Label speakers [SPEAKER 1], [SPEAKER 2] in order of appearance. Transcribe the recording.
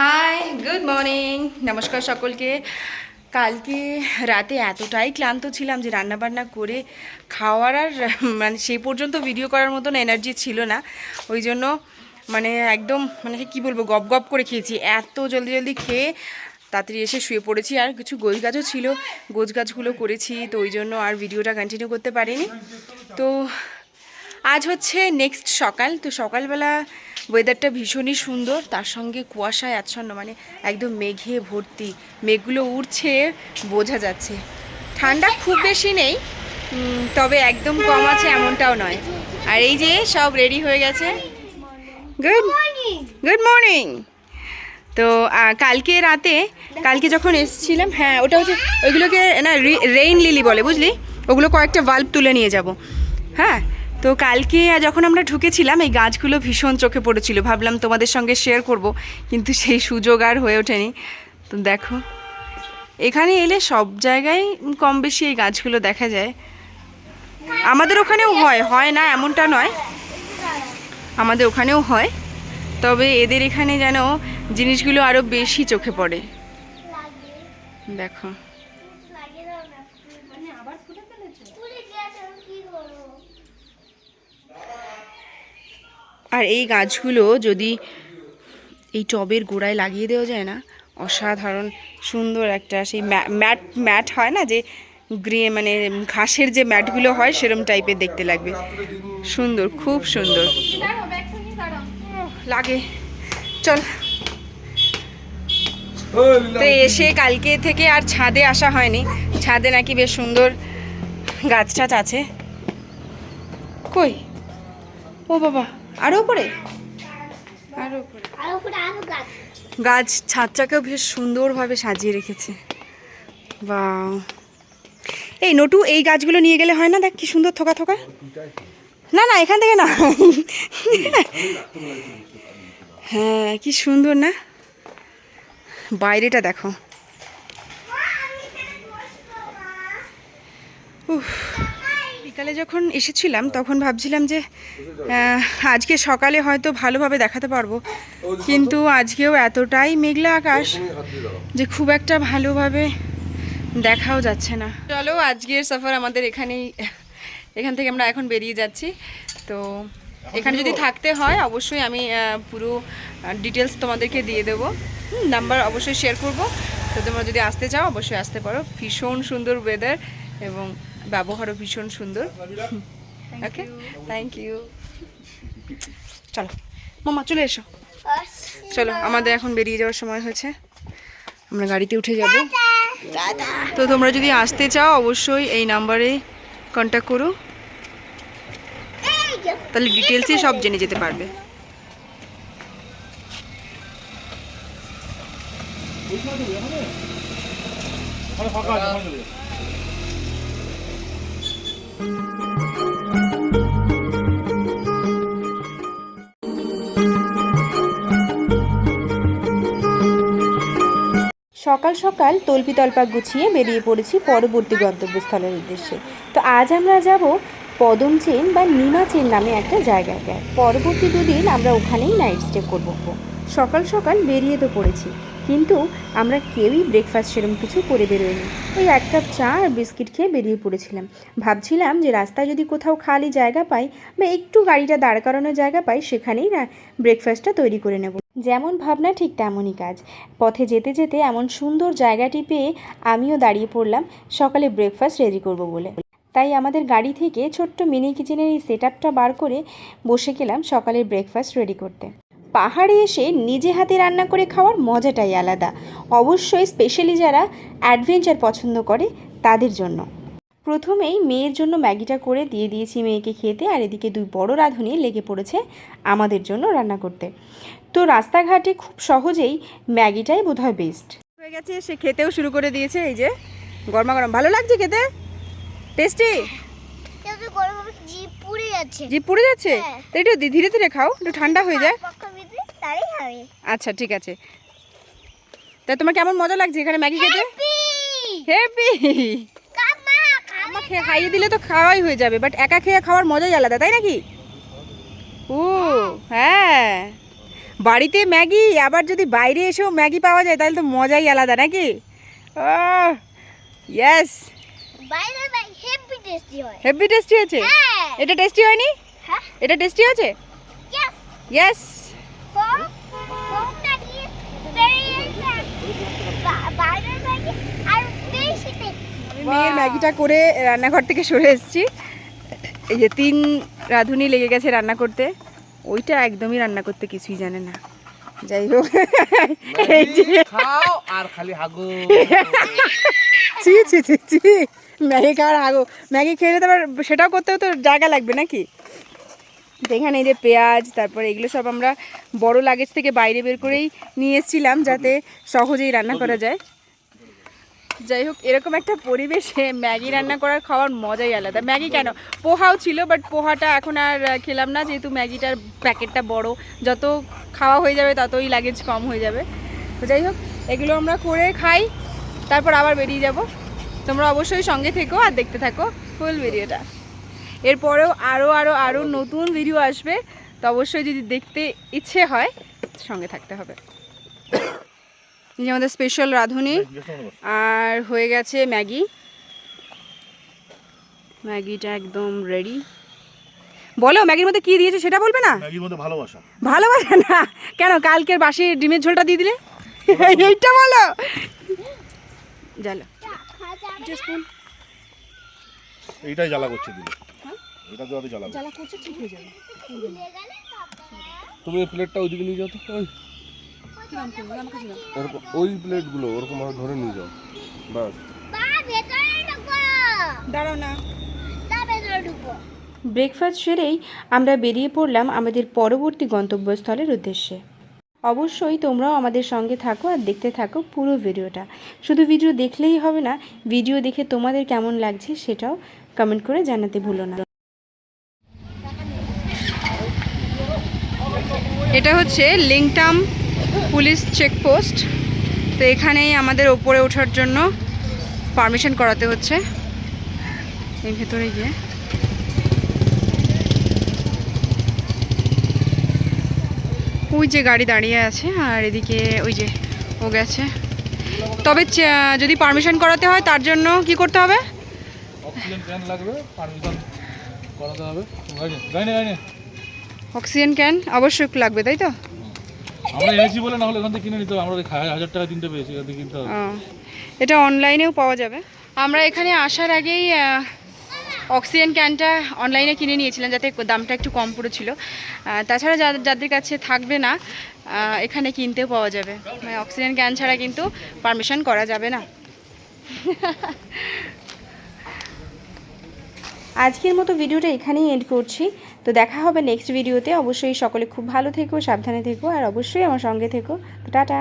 [SPEAKER 1] Hi good morning নমস্কার সকলকে। কালকে রাতে এতটাই ক্লান্ত ছিলাম যে রান্নাবান্না করে খাওয়ার আর মানে সেই পর্যন্ত ভিডিও করার মতন এনার্জি ছিল না। ওই জন্য মানে একদম মানে কি বলব, গপ গপ করে খেয়েছি। এত জলদি জলদি খেয়ে তাড়াতাড়ি এসে শুয়ে পড়েছি আর কিছু গোছ গাছও ছিল। গোছ গাছগুলো করেছি তো ওই জন্য আর ভিডিওটা কন্টিনিউ করতে পারিনি। তো আজ হচ্ছে নেক্সট সকাল। তো সকালবেলা ওয়েদারটা ভীষণই সুন্দর, তার সঙ্গে কুয়াশায় আচ্ছন্ন মানে একদম মেঘে ভর্তি, মেঘগুলো উড়ছে, বোঝা যাচ্ছে। ঠান্ডা খুব বেশি নেই তবে একদম কম আছে এমনটাও নয়। আর এই যে সব রেডি হয়ে গেছে। গুড গুড মর্নিং তো কালকে রাতে, কালকে যখন এসেছিলাম হ্যাঁ ওটা হচ্ছে, ওইগুলোকে না রেইন লিলি বলে, বুঝলি? ওগুলো কয়েকটা বাল্ব তুলে নিয়ে যাব। হ্যাঁ? তো কালকে যখন আমরা ঢুকেছিলাম, এই গাছগুলো ভীষণ চোখে পড়েছিল। ভাবলাম তোমাদের সঙ্গে শেয়ার করব, কিন্তু সেই সুযোগ আর হয়ে ওঠেনি। তো দেখো, এখানে এলে সব জায়গায় কম বেশি এই গাছগুলো দেখা যায়। আমাদের ওখানেও হয় হয় না এমনটা নয়। আমাদের ওখানেও হয়। তবে এদের এখানে যেন জিনিসগুলো আরও বেশি চোখে পড়ে। দেখো। আর এই গাছগুলো যদি এই টবের গোড়ায় লাগিয়ে দেওয়া যায় না, অসাধারণ সুন্দর একটা সেই ম্যাট ম্যাট হয় না যে গ্রে মানে ঘাসের যে ম্যাটগুলো হয় সেরম টাইপের দেখতে লাগবে। সুন্দর, খুব সুন্দর। লাগে। চল। তো এসে কালকে থেকে আর ছাদে আসা হয়নি। ছাদে নাকি বেশ সুন্দর গাছ টাছ আছে। কই? ও বাবা। আরও উপরে? আরও উপরে। গাছ। ছাদটাকেও বেশ সুন্দরভাবে সাজিয়ে রেখেছে। বা এই নটু এই গাছগুলো নিয়ে গেলে হয় না? দেখ কি সুন্দর থোকা থোকা। না না এখান থেকে না। হ্যাঁ কি সুন্দর না? বাইরেটা দেখো। উফ। বিকালে যখন এসেছিলাম, তখন ভাবছিলাম যে আজকে সকালে হয়তো ভালোভাবে দেখাতে পারব। কিন্তু আজকেও এতটাই মেঘলা আকাশ যে খুব একটা ভালোভাবে দেখাও যাচ্ছে না। চলো, আজকের সফর আমাদের এখানেই, এখান থেকে আমরা এখন বেরিয়ে যাচ্ছি। তো এখানে যদি থাকতে হয়, অবশ্যই আমি পুরো ডিটেলস তোমাদেরকে দিয়ে দেবো। নাম্বার অবশ্যই শেয়ার করব। তো তোমরা যদি আসতে চাও, অবশ্যই আসতে পারো। ভীষণ সুন্দর ওয়েদার এবং ব্যবহারও ভীষণ সুন্দর। ওকে থ্যাংক ইউ চলো। মামা চলে এসো। চলো আমাদের এখন বেরিয়ে যাওয়ার সময় হয়েছে। আমরা গাড়িতে উঠে যাব। তো তোমরা যদি আসতে চাও অবশ্যই এই নাম্বারে কন্ট্যাক্ট করো। তাহলে ডিটেলসে সব জেনে যেতে পারবে।
[SPEAKER 2] সকাল সকাল তল্পি তল্পা গুছিয়ে বেরিয়ে পড়েছি পরবর্তী গন্তব্যস্থলের উদ্দেশ্যে। তো আজ আমরা যাব পদম চেন বা নিমা চেন নামে একটা জায়গায়। পরবর্তী দুদিন আমরা ওখানেই নাইট স্টে করব। সকাল সকাল বেরিয়ে তো পড়েছি। কিন্তু আমরা কেউই ব্রেকফাস্ট সেরকম কিছু করে বেরোয়নি ওই এক কাপ চা আর বিস্কিট খেয়ে বেরিয়ে পড়েছিলাম। ভাবছিলাম যে রাস্তায় যদি কোথাও খালি জায়গা পাই বা একটু গাড়িটা দাঁড় করানোর জায়গা পাই, সেখানেই ব্রেকফাস্টটা তৈরি করে নেব। যেমন ভাবনা, ঠিক তেমনই কাজ। পথে যেতে যেতে এমন সুন্দর জায়গাটি পেয়ে আমিও দাঁড়িয়ে পড়লাম সকালে ব্রেকফাস্ট রেডি করব বলে। তাই আমাদের গাড়ি থেকে ছোট্ট মিনি কিচেনের এই সেট বার করে বসে গেলাম সকালের ব্রেকফাস্ট রেডি করতে। পাহাড়ে এসে নিজে হাতে রান্না করে খাওয়ার মজাটাই আলাদা। অবশ্যই স্পেশালি যারা অ্যাডভেঞ্চার পছন্দ করে তাদের জন্য। প্রথমেই মেয়ের জন্য ম্যাগিটা করে দিয়ে দিয়েছি মেয়েকে খেতে আর এদিকে দুই বড় রাঁধুনি লেগে পড়েছে আমাদের জন্য রান্না করতে। তো রাস্তাঘাটে খুব সহজেই ম্যাগিটাই বোধহয় বেস্ট
[SPEAKER 1] হয়ে গেছে সে খেতেও শুরু করে দিয়েছে এই যে গরমা গরম। ভালো লাগছে খেতে? টেস্টি
[SPEAKER 3] গরম জিপ পুড়ে যাচ্ছে।
[SPEAKER 1] জিভ পুড়ে যাচ্ছে?
[SPEAKER 3] হ্যাঁ।
[SPEAKER 1] তো একটু ধীরে ধীরে খাও একটু ঠান্ডা হয়ে যায়।
[SPEAKER 3] তারই হবে।
[SPEAKER 1] আচ্ছা ঠিক আছে। তা তোমার কেমন মজা লাগছে এখানে ম্যাগি খেতে? হেপি আমার খাইয়ে দিলে তো খাওয়াই হয়ে যাবে বাট একা খেয়ে খাওয়ার মজাই আলাদা তাই নাকি? ও হ্যাঁ। বাড়িতে ম্যাগি আবার যদি বাইরে এসেও ম্যাগি পাওয়া যায় তাহলে তো মজাই আলাদা নাকি? ও ইয়েস
[SPEAKER 3] বাইরে হেভি টেস্টি হয়।
[SPEAKER 1] আছে
[SPEAKER 3] হ্যাঁ।
[SPEAKER 1] এটা টেস্টি হয়নি?
[SPEAKER 3] হ্যাঁ।
[SPEAKER 1] এটা টেস্টি আছে
[SPEAKER 3] ইয়েস
[SPEAKER 1] ইয়েস
[SPEAKER 3] হোম হোমটা কি ভেরি বাইরে বাই আর বেশি টেস্টি
[SPEAKER 1] মেয়ের ম্যাগিটা করে রান্নাঘর থেকে সরে এসেছি। এই যে তিন রাঁধুনি লেগে গেছে রান্না করতে। ওইটা একদমই রান্না করতে কিছুই জানে না। যাই হোক। এই যে
[SPEAKER 4] খাও আর খালি হাগো।
[SPEAKER 1] ছি ছি ছি ছি। ম্যাগি খাওয়ার আগো ম্যাগি খেলে তো আবার সেটাও করতেও তো জায়গা লাগবে নাকি? তো এখানে এই যে পেঁয়াজ, তারপরে এগুলো সব আমরা বড় লাগেজ থেকে বাইরে বের করেই নিয়ে এসেছিলাম যাতে সহজেই রান্না করা যায়। যাই হোক, এরকম একটা পরিবেশে ম্যাগি রান্না করার খাওয়ার মজাই আলাদা। ম্যাগি কেন? পোহাও ছিল বাট পোহাটা এখন আর খেলাম না, যেহেতু ম্যাগিটার প্যাকেটটা বড়। যত খাওয়া হয়ে যাবে, ততই লাগেজ কম হয়ে যাবে। তো যাই হোক, এগুলো আমরা করে খাই। তারপর আবার বেরিয়ে যাব। তোমরা অবশ্যই সঙ্গে থেকো আর দেখতে থাকো ফুল ভিডিওটা এরপরেও আরও আরও আরও নতুন ভিডিও আসবে তো অবশ্যই যদি দেখতে ইচ্ছে হয় সঙ্গে থাকতে হবে। এই যে আমাদের স্পেশাল রাঁধুনি আর হয়ে গেছে ম্যাগি। ম্যাগিটা একদম রেডি বলো ম্যাগির মধ্যে কি দিয়েছে সেটা বলবে না?
[SPEAKER 4] ম্যাগির মধ্যে ভালোবাসা।
[SPEAKER 1] ভালোবাসা না? কেন কালকের বাসি ডিমের ঝোলটা দিয়ে দিলে? এইটা বলো। জালো
[SPEAKER 4] এইটাই জ্বালা করছে দিলে এটা তো জ্বালা করছে।
[SPEAKER 1] জ্বালা করছে ঠিক হয়ে যাবে।
[SPEAKER 4] তুমি এই প্লেটটা ওইদিকে নিয়ে যাও তো। ওই। ওরকম ওই প্লেটগুলো ওরকম ভাবে ধরে নিয়ে যাও। বাস
[SPEAKER 1] দাঁড়াও না।
[SPEAKER 2] ব্রেকফাস্ট সেরেই আমরা বেরিয়ে পড়লাম আমাদের পরবর্তী গন্তব্যস্থলের উদ্দেশ্যে। অবশ্যই তোমরাও আমাদের সঙ্গে থাকো আর দেখতে থাকো পুরো ভিডিওটা। শুধু ভিডিও দেখলেই হবে না ভিডিও দেখে তোমাদের কেমন লাগছে সেটাও কমেন্ট করে জানাতে ভুলো না।
[SPEAKER 1] এটা হচ্ছে লিংটাম পুলিশ চেকপোস্ট। তো এখানেই আমাদের ওপরে ওঠার জন্য পারমিশন করাতে হচ্ছে। এই ভেতরে গিয়ে। ওই যে গাড়ি দাঁড়িয়ে আছে আর এদিকে ওই যে ও গেছে। তবে যদি পারমিশন করাতে হয় তার জন্য কি করতে হবে?
[SPEAKER 5] লাগবে, পারমিশন করাতে হবে।
[SPEAKER 1] অক্সিজেন ক্যান অবশ্যই লাগবে তাই তো?
[SPEAKER 5] আমরা এনেছি বলে না হলে এখান থেকে কিনে নিতে হবে। আমরা ওই হা- হাজার টাকা তিনটে পেয়েছি এখান থেকে কিনতে হবে।
[SPEAKER 1] ও, এটা অনলাইনেও পাওয়া যাবে। আমরা এখানে আসার আগেই অক্সিজেন ক্যানটা অনলাইনে কিনে নিয়েছিলাম যাতে দামটা একটু কম পড়েছিল। তাছাড়া যাদের যাদের কাছে থাকবে না এখানে কিনতেও পাওয়া যাবে। মানে অক্সিজেন ক্যান ছাড়া কিন্তু পারমিশন করা যাবে না।
[SPEAKER 2] আজকের মতো ভিডিওটা এখানেই এন্ড করছি। তো দেখা হবে নেক্সট ভিডিওতে অবশ্যই সকলে খুব ভালো থেকো, সাবধানে থেকো, আর অবশ্যই আমার সঙ্গে থেকো। তো টাটা।